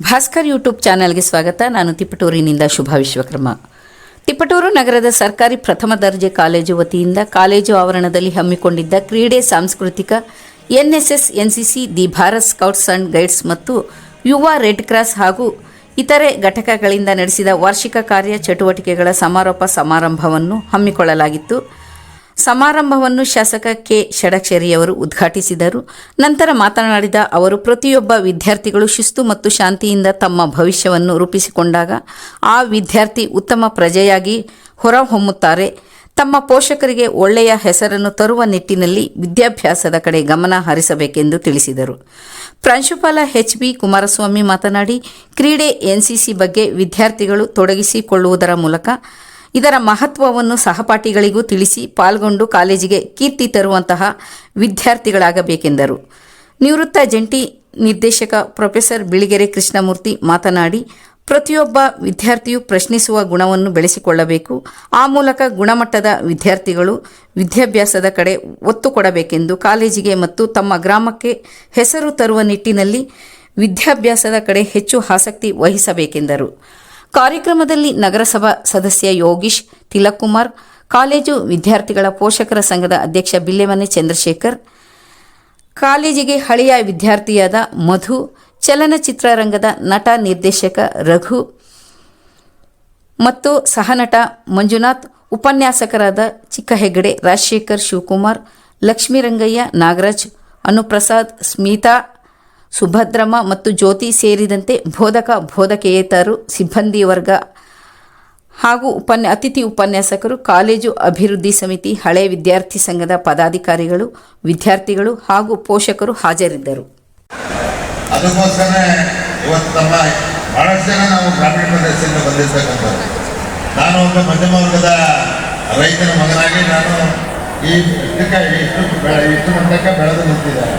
Bhaskar YouTube ಚಾನೆಲ್ಗೆ ಸ್ವಾಗತ. ನಾನು ತಿಪಟೂರಿನಿಂದ ಶುಭ ವಿಶ್ವಕರ್ಮ. ತಿಪಟೂರು ನಗರದ ಸರ್ಕಾರಿ ಪ್ರಥಮ ದರ್ಜೆ ಕಾಲೇಜು ವತಿಯಿಂದ ಕಾಲೇಜು ಆವರಣದಲ್ಲಿ ಹಮ್ಮಿಕೊಂಡಿದ್ದ ಕ್ರೀಡೆ ಸಾಂಸ್ಕೃತಿಕ NSS, NCC, the Bharat scouts and guides ಮತ್ತು ಯುವ ರೆಡ್ ಕ್ರಾಸ್ ಹಾಗೂ ಇತರೆ ಘಟಕಗಳಿಂದ ನಡೆಸಿದ ವಾರ್ಷಿಕ ಕಾರ್ಯ ಚಟುವಟಿಕೆಗಳ ಸಮಾರೋಪ ಸಮಾರಂಭವನ್ನು ಹಮ್ಮಿಕೊಳ್ಳಲಾಗಿತ್ತು. ಸಮಾರಂಭವನ್ನು ಶಾಸಕ ಕೆ. ಷಡಕ್ಷರಿಯವರು ಉದ್ಘಾಟಿಸಿದರು. ನಂತರ ಮಾತನಾಡಿದ ಅವರು, ಪ್ರತಿಯೊಬ್ಬ ವಿದ್ಯಾರ್ಥಿಗಳು ಶಿಸ್ತು ಮತ್ತು ಶಾಂತಿಯಿಂದ ತಮ್ಮ ಭವಿಷ್ಯವನ್ನು ರೂಪಿಸಿಕೊಂಡಾಗ ಆ ವಿದ್ಯಾರ್ಥಿ ಉತ್ತಮ ಪ್ರಜೆಯಾಗಿ ಹೊರಹೊಮ್ಮುತ್ತಾರೆ. ತಮ್ಮ ಪೋಷಕರಿಗೆ ಒಳ್ಳೆಯ ಹೆಸರನ್ನು ತರುವ ನಿಟ್ಟಿನಲ್ಲಿ ವಿದ್ಯಾಭ್ಯಾಸದ ಕಡೆ ಗಮನ ಹರಿಸಬೇಕೆಂದು ತಿಳಿಸಿದರು. ಪ್ರಾಂಶುಪಾಲ ಎಚ್. ಬಿ. ಕುಮಾರಸ್ವಾಮಿ ಮಾತನಾಡಿ, ಕ್ರೀಡೆ ಎನ್ಸಿಸಿ ಬಗ್ಗೆ ವಿದ್ಯಾರ್ಥಿಗಳು ತೊಡಗಿಸಿಕೊಳ್ಳುವುದರ ಮೂಲಕ ಇದರ ಮಹತ್ವವನ್ನು ಸಹಪಾಠಿಗಳಿಗೂ ತಿಳಿಸಿ ಪಾಲ್ಗೊಂಡು ಕಾಲೇಜಿಗೆ ಕೀರ್ತಿ ತರುವಂತಹ ವಿದ್ಯಾರ್ಥಿಗಳಾಗಬೇಕೆಂದರು. ನಿವೃತ್ತ ಜಂಟಿ ನಿರ್ದೇಶಕ ಪ್ರೊಫೆಸರ್ ಬಿಳಿಗೆರೆ ಕೃಷ್ಣಮೂರ್ತಿ ಮಾತನಾಡಿ, ಪ್ರತಿಯೊಬ್ಬ ವಿದ್ಯಾರ್ಥಿಯು ಪ್ರಶ್ನಿಸುವ ಗುಣವನ್ನು ಬೆಳೆಸಿಕೊಳ್ಳಬೇಕು. ಆ ಮೂಲಕ ಗುಣಮಟ್ಟದ ವಿದ್ಯಾರ್ಥಿಗಳು ವಿದ್ಯಾಭ್ಯಾಸದ ಕಡೆ ಒತ್ತು ಕೊಡಬೇಕೆಂದು ಕಾಲೇಜಿಗೆ ಮತ್ತು ತಮ್ಮ ಗ್ರಾಮಕ್ಕೆ ಹೆಸರು ತರುವ ನಿಟ್ಟಿನಲ್ಲಿ ವಿದ್ಯಾಭ್ಯಾಸದ ಕಡೆ ಹೆಚ್ಚು ಆಸಕ್ತಿ ವಹಿಸಬೇಕೆಂದರು. ಕಾರ್ಯಕ್ರಮದಲ್ಲಿ ನಗರಸಭಾ ಸದಸ್ಯ ಯೋಗೀಶ್ ತಿಲಕ್ಕುಮಾರ್, ಕಾಲೇಜು ವಿದ್ಯಾರ್ಥಿಗಳ ಪೋಷಕರ ಸಂಘದ ಅಧ್ಯಕ್ಷ ಬಿಲ್ಲೆಮನೆ ಚಂದ್ರಶೇಖರ್, ಕಾಲೇಜಿಗೆ ಹಳೆಯ ವಿದ್ಯಾರ್ಥಿಯಾದ ಮಧು ಚಲನಚಿತ್ರರಂಗದ ನಟ ನಿರ್ದೇಶಕ ರಘು ಮತ್ತು ಸಹನಟ ಮಂಜುನಾಥ್, ಉಪನ್ಯಾಸಕರಾದ ಚಿಕ್ಕ ಹೆಗ್ಗಡೆ ರಾಜಶೇಖರ್ ಶಿವಕುಮಾರ್, ಲಕ್ಷ್ಮೀರಂಗಯ್ಯ ನಾಗರಾಜ್, ಅನುಪ್ರಸಾದ್ ಸ್ಮಿತಾ ಸುಭದ್ರಮ್ಮ ಮತ್ತು ಜ್ಯೋತಿ ಸೇರಿದಂತೆ ಬೋಧಕ, ಬೋಧಕೇತರು, ಸಿಬ್ಬಂದಿ ವರ್ಗ ಹಾಗೂ ಉಪನ್ಯ, ಅತಿಥಿ ಉಪನ್ಯಾಸಕರು, ಕಾಲೇಜು ಅಭಿವೃದ್ಧಿ ಸಮಿತಿ, ಹಳೆ ವಿದ್ಯಾರ್ಥಿ ಸಂಘದ ಪದಾಧಿಕಾರಿಗಳು, ವಿದ್ಯಾರ್ಥಿಗಳು ಹಾಗೂ ಪೋಷಕರು ಹಾಜರಿದ್ದರು. ನಾವು ಗ್ರಾಮೀಣ ಪ್ರದೇಶದಿಂದ ಬಂದಿರ್ತಕ್ಕಂಥವ್ರು. ನಾನು ಒಬ್ಬ ಮಧ್ಯಮ ವರ್ಗದ ರೈತನ ಮಗನಾಗಿ ನಾನು ಈ ಇಷ್ಟು ಇಷ್ಟು ಮಟ್ಟಕ್ಕೆ ಬೆಳೆದು ನಿಂತಿದ್ದಾರೆ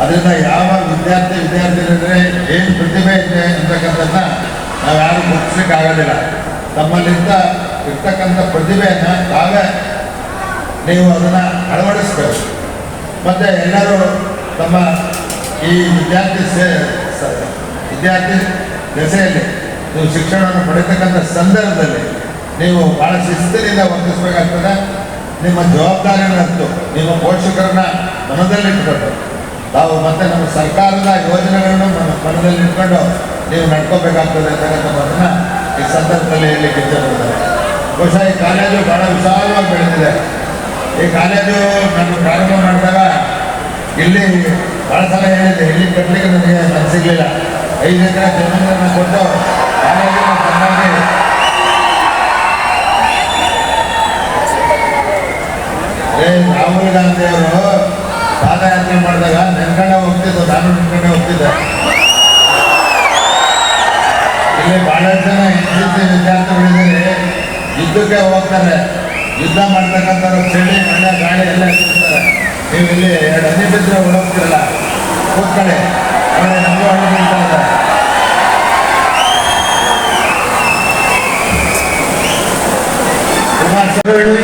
ಅದರಿಂದ ಯಾವ ವಿದ್ಯಾರ್ಥಿ ವಿದ್ಯಾರ್ಥಿಗಳಿದ್ರೆ ಏನು ಪ್ರತಿಭೆ ಇದೆ ಅಂತಕ್ಕಂಥದ್ದನ್ನ ನಾವು ಯಾರು ಗುರುತಿಸ್ಲಿಕ್ಕೆ ಆಗೋದಿಲ್ಲ ತಮ್ಮಲ್ಲಿಂದ ಇರ್ತಕ್ಕಂಥ ಪ್ರತಿಭೆಯನ್ನು ತಾವೇ ನೀವು ಅದನ್ನು ಅಳವಡಿಸ್ಬೇಕು. ಮತ್ತು ಎಲ್ಲರೂ ತಮ್ಮ ಈ ವಿದ್ಯಾರ್ಥಿ ಸೇ ವಿದ್ಯಾರ್ಥಿ ದೆಸೆಯಲ್ಲಿ ನೀವು ಶಿಕ್ಷಣವನ್ನು ಪಡೆಯತಕ್ಕಂಥ ಸಂದರ್ಭದಲ್ಲಿ ನೀವು ಭಾಳ ಶಿಸ್ತಿನಿಂದ ವರ್ತಿಸಬೇಕಾಗ್ತದೆ. ನಿಮ್ಮ ಜವಾಬ್ದಾರಿಗಳಂತೂ ನಿಮ್ಮ ಪೋಷಕರನ್ನ ಮನದಲ್ಲಿಟ್ಕೊಂಡು ತಾವು ಮತ್ತೆ ನಮ್ಮ ಸರ್ಕಾರದ ಯೋಜನೆಗಳನ್ನು ನಮ್ಮ ಮನದಲ್ಲಿ ಇಟ್ಕೊಂಡು ನೀವು ನಡ್ಕೋಬೇಕಾಗ್ತದೆ ಅಂತಕ್ಕಂಥ ಮಾತನ್ನ ಈ ಸಂದರ್ಭದಲ್ಲಿ ಹೇಳಲಿಕ್ಕೆ ಇಷ್ಟಪಡ್ತಾರೆ ಬಹುಶಃ ಈ ಕಾಲೇಜು ಬಹಳ ವಿಶಾಲವಾಗಿ ಬೆಳೆದಿದೆ. ಈ ಕಾಲೇಜು ನಾನು ಪ್ರಾರಂಭ ಮಾಡಿದಾಗ ಇಲ್ಲಿ ಭಾಳ ಸಲ ಹೇಳಿದ್ದೆ, ಇಲ್ಲಿ ಕಟ್ಟಲಿಕ್ಕೆ ನನಗೆ ನಾನು ಸಿಗಲಿಲ್ಲ ಐದು ಎಕರೆ ಜಮೀನನ್ನು ಕೊಟ್ಟು ಕಾಲೇಜನ್ನು ಚೆನ್ನಾಗಿ ರಾಹುಲ್ ಗಾಂಧಿ ಅವರು ಪಾದಯಾತ್ರೆ ಮಾಡಿದಾಗ ನೆನ್ಕಂಡೆ ಹೋಗ್ತಿದ್ದು, ನಾನು ನೆನ್ಕಂಡೆ ಹೋಗ್ತಿದ್ದೆ. ಇಲ್ಲಿ ಬಹಳಷ್ಟು ಜನ ಎನ್ ಸಿ ವಿದ್ಯಾರ್ಥಿಗಳಿದ್ದಾರೆ. ಯುದ್ಧಕ್ಕೆ ಹೋಗ್ತಾರೆ. ಯುದ್ಧ ಮಾಡ್ತಕ್ಕಂಥವ್ರು ಚಳಿ, ಮಳೆ, ಗಾಳಿ ಎಲ್ಲ ಇರ್ತಾರೆ. ನೀವು ಇಲ್ಲಿ ಎರಡು ಹನಿ ಬಿದ್ದರೆ ಓಡೋಗ್ತಿರಲ್ಲ, ಕೂತ್ಕೊಳ್ಳಿ. ಅವರೇ ನಮಗೂ ಹಣ್ಣು ಬೀಳ್ತಾ ಇದೆ. ಕುಮಾರಸ್ವಾಮಿ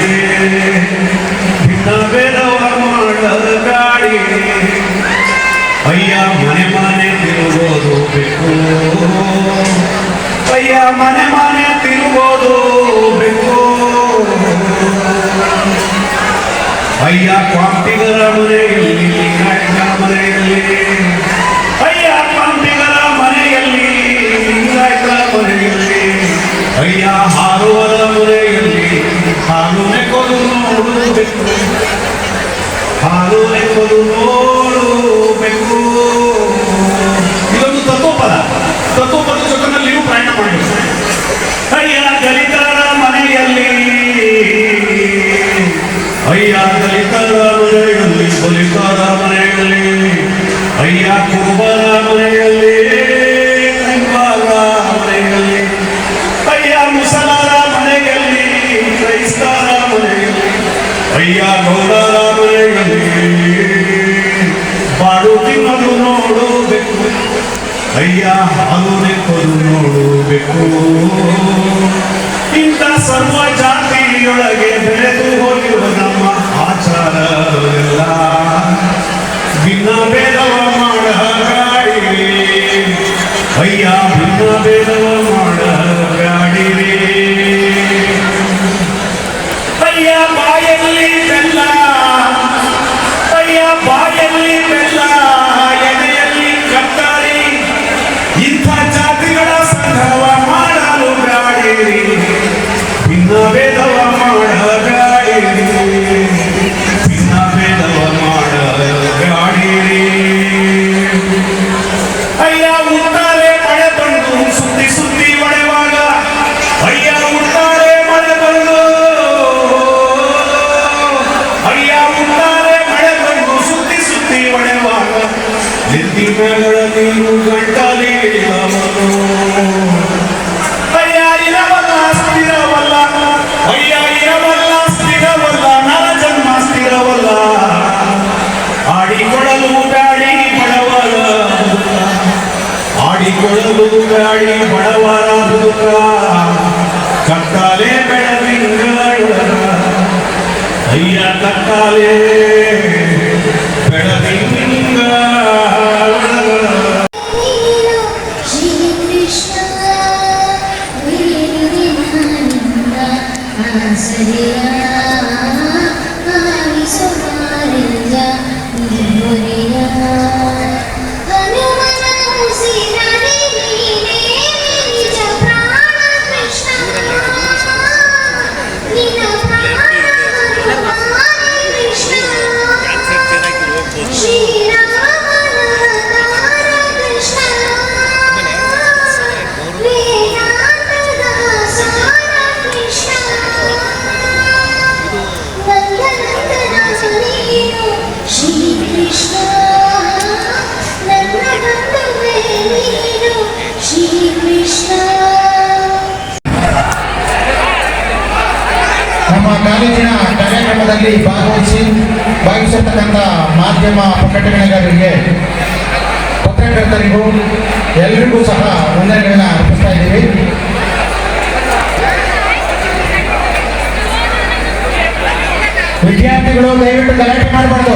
ಅಯ್ಯ ಅಯ್ಯ ಗೌಡರ ಮನೆಯಲ್ಲಿ ಬಾಡು ತಿನ್ನಲು ನೋಡಬೇಕು. ಅಯ್ಯ ಹಾಲು ನೆಕ್ಕೋದು ನೋಡಬೇಕು. ಇಂಥ ಸರ್ವ ಜಾತಿಯೊಳಗೆ ಬೆಳೆದು ಹೋಗಿರುವ ನಮ್ಮ ಆಚಾರವೆಲ್ಲ ಭಿನ್ನ ಭೇದವ ಮಾಡ ಅಯ್ಯ, ಭಿನ್ನ ಭೇದವ everybody. ಕಾಲೇಜಿನ ಕಾರ್ಯಕ್ರಮದಲ್ಲಿ ಭಾಗವಹಿಸಿ ಭಾಗಿಸಿರ್ತಕ್ಕಂಥ ಮಾಧ್ಯಮ ಪ್ರಕಟಣೆಗಾರರಿಗೆ ಪತ್ರಕರ್ತರಿಗೂ ಎಲ್ರಿಗೂ ಸಹ ವಂದನೆಗಳನ್ನು ಅರ್ಪಿಸ್ತಾ ಇದ್ದೀವಿ. ವಿದ್ಯಾರ್ಥಿಗಳು ದಯವಿಟ್ಟು ಗಲಾಟೆ ಮಾಡಬಾರ್ದು.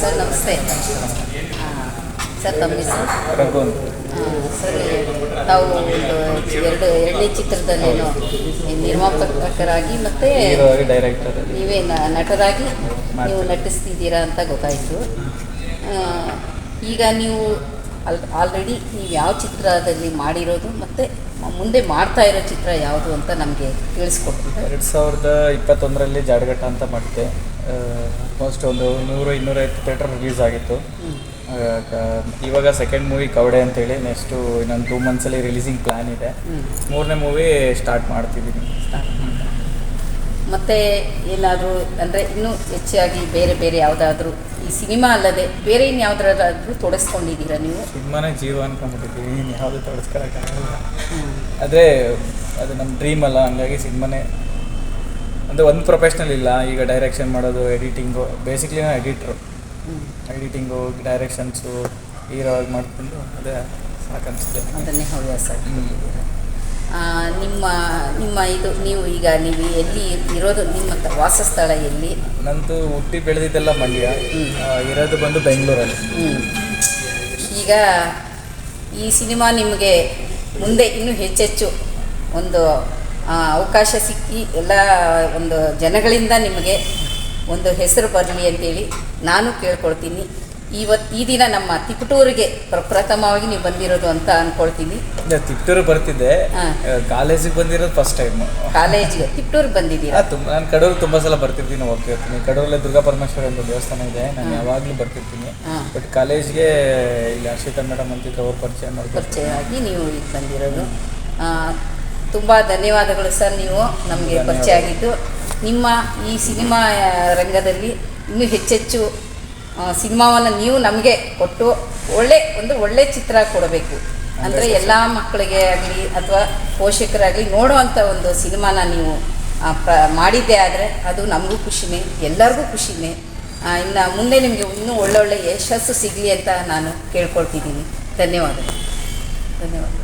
ಸರ್, ನಮಸ್ತೆ. ಸರ್ ತಮ್ಮ ಹೆಸರು? ಸರ್ ತಾವು ಒಂದು ಎರಡು ಎರಡನೇ ಚಿತ್ರದಲ್ಲೇನು ನಿರ್ಮಾಪಕರಾಗಿ ಮತ್ತೆ ಡೈರೆಕ್ಟರ್ ನೀವೇ ನಟರಾಗಿ ನೀವು ನಟಿಸ್ತಿದ್ದೀರಾ ಅಂತ ಗೊತ್ತಾಯಿತು. ಈಗ ನೀವು ಅಲ್ ಆಲ್ರೆಡಿ ನೀವು ಯಾವ ಚಿತ್ರದಲ್ಲಿ ಮಾಡಿರೋದು ಮತ್ತು ಮುಂದೆ ಮಾಡ್ತಾ ಇರೋ ಚಿತ್ರ ಯಾವುದು ಅಂತ ನಮಗೆ ತಿಳಿಸ್ಕೊಟ್ಟು ಎರಡು ಸಾವಿರದ ಇಪ್ಪತ್ತೊಂದರಲ್ಲಿ ಜಾಡಗಟ್ಟ ಅಂತ ಮಾಡಿದ್ದೆ ಆಲ್ಮೋಸ್ಟ್ ಒಂದು ನೂರು ಇನ್ನೂರೈವತ್ತು ಥಿಯೇಟರ್ ರಿಲೀಸ್ ಆಗಿತ್ತು. ಇವಾಗ ಸೆಕೆಂಡ್ ಮೂವಿ ಕವಡೆ ಅಂತೇಳಿ ನೆಕ್ಸ್ಟು ಇನ್ನೊಂದು ಟೂ ಮಂತ್ಸಲ್ಲಿ ರಿಲೀಸಿಂಗ್ ಪ್ಲ್ಯಾನ್ ಇದೆ. ಮೂರನೇ ಮೂವಿ ಸ್ಟಾರ್ಟ್ ಮಾಡ್ತಿದ್ದೀನಿ ಮತ್ತು ಏನಾದರೂ ಅಂದರೆ ಇನ್ನೂ ಹೆಚ್ಚಾಗಿ ಬೇರೆ ಬೇರೆ ಯಾವುದಾದ್ರೂ ಈ ಸಿನಿಮಾ ಅಲ್ಲದೆ ಬೇರೆ ಇನ್ನು ಯಾವುದಾದ್ರೂ ತೊಡಸ್ಕೊಂಡಿದ್ದೀರಾ ನೀವು? ಸಿನಿಮಾನೇ ಜೀವ ಅನ್ಕೊಂಡ್ಬಿಟ್ಟಿದ್ದೀವಿ ಇನ್ನು ಯಾವುದು ತೊಡಸ್ಕೊಳಕ್ಕಾಗಲ್ಲ ಆದರೆ ಅದು ನಮ್ಮ ಡ್ರೀಮ್ ಅಲ್ಲ. ಹಂಗಾಗಿ ಸಿನಿಮಾನೇ ಅಂದರೆ ಒಂದು ಪ್ರೊಫೆಷ್ನಲ್ ಇಲ್ಲ. ಈಗ ಡೈರೆಕ್ಷನ್ ಮಾಡೋದು ಎಡಿಟಿಂಗು ಬೇಸಿಕ್ಲಿ ನಾನು ಎಡಿಟ್ರು ಎಡಿಟಿಂಗು ಡೈರೆಕ್ಷನ್ಸು ಹೀರೋವಾಗಿ ಮಾಡಿಕೊಂಡು ಅದೇ ಸಾಕನ್ನಿಸುತ್ತೆ ಅದನ್ನೇ ಹವ್ಯಾಸ ನಿಮ್ಮ ನಿಮ್ಮ ಇದು ನೀವು ಈಗ ನೀವು ಎಲ್ಲಿ ಇರೋದು ನಿಮ್ಮ ತ- ವಾಸಸ್ಥಳ ಎಲ್ಲಿ ನಂದು ಹುಟ್ಟಿ ಬೆಳೆದಿದ್ದೆಲ್ಲ ಮಂಡ್ಯ. ಇರೋದು ಬಂದು ಬೆಂಗಳೂರಲ್ಲಿ. ಹ್ಮ್. ಈಗ ಈ ಸಿನಿಮಾ ನಿಮಗೆ ಮುಂದೆ ಇನ್ನೂ ಹೆಚ್ಚೆಚ್ಚು ಒಂದು ಆ, ಅವಕಾಶ ಸಿಕ್ಕಿ ಎಲ್ಲ ಒಂದು ಜನಗಳಿಂದ ನಿಮಗೆ ಒಂದು ಹೆಸರು ಬರಲಿ ಅಂತೇಳಿ ನಾನು ಕೇಳ್ಕೊಳ್ತೀನಿ. ಇವತ್ತು ಈ ದಿನ ನಮ್ಮ ತಿಪಟೂರಿಗೆ ಪ್ರಪ್ರಥಮವಾಗಿ ನೀವು ಬಂದಿರೋದು ಅಂತ ಅಂದ್ಕೊಳ್ತೀನಿ ಇಲ್ಲ, ತಿಪ್ಟೂರು ಬರ್ತಿದ್ದೆ. ಕಾಲೇಜಿಗೆ ಬಂದಿರೋದು ಫಸ್ಟ್ ಟೈಮ್ ಕಾಲೇಜಿಗೆ ತಿಪಟೂರಿಗೆ ಬಂದಿದ್ದೀರಾ? ತುಂಬ ನಾನು ಕಡೂರು ತುಂಬ ಸಲ ಬರ್ತಿರ್ತೀನಿ ಹೋಗ್ತಿರ್ತೀನಿ ಕಡೂರಲ್ಲಿ ದುರ್ಗಾ ಪರಮೇಶ್ವರ ಅಂತ ದೇವಸ್ಥಾನ ಇದೆ ನಾನು ಯಾವಾಗಲೂ ಬರ್ತಿರ್ತೀನಿ. ಬಟ್ ಕಾಲೇಜ್ಗೆ ಇಲ್ಲಿ ಅಶ್ವಿತಾ ಮೇಡಮ್ ಅಂತ ಅವ್ರ ಪರಿಚಯ ಮಾಡಿ ಪರಿಚಯ ಆಗಿ ನೀವು ಇಲ್ಲಿ ಬಂದಿರೋದು. ತುಂಬ ಧನ್ಯವಾದಗಳು ಸರ್ ನೀವು. ನಮಗೆ ಪರಿಚಯ ಆಗಿದ್ದು. ನಿಮ್ಮ ಈ ಸಿನಿಮಾ ರಂಗದಲ್ಲಿ ಇನ್ನೂ ಹೆಚ್ಚೆಚ್ಚು ಸಿನಿಮಾವನ್ನು ನೀವು ನಮಗೆ ಕೊಟ್ಟು ಒಳ್ಳೆ ಒಂದು ಒಳ್ಳೆ ಚಿತ್ರ ಕೊಡಬೇಕು. ಅಂದರೆ ಎಲ್ಲ ಮಕ್ಕಳಿಗೆ ಆಗಲಿ ಅಥವಾ ಪೋಷಕರಾಗಲಿ ನೋಡುವಂಥ ಒಂದು ಸಿನಿಮಾನ ನೀವು ಪ್ರ ಮಾಡಿದ್ದೇ ಆದರೆ ಅದು ನಮಗೂ ಖುಷಿನೇ ಎಲ್ಲರಿಗೂ ಖುಷಿನೇ. ಇನ್ನು ಮುಂದೆ ನಿಮಗೆ ಇನ್ನೂ ಒಳ್ಳೊಳ್ಳೆ ಯಶಸ್ಸು ಸಿಗಲಿ ಅಂತ ನಾನು ಕೇಳ್ಕೊಳ್ತಿದ್ದೀನಿ. ಧನ್ಯವಾದಗಳು. ಧನ್ಯವಾದ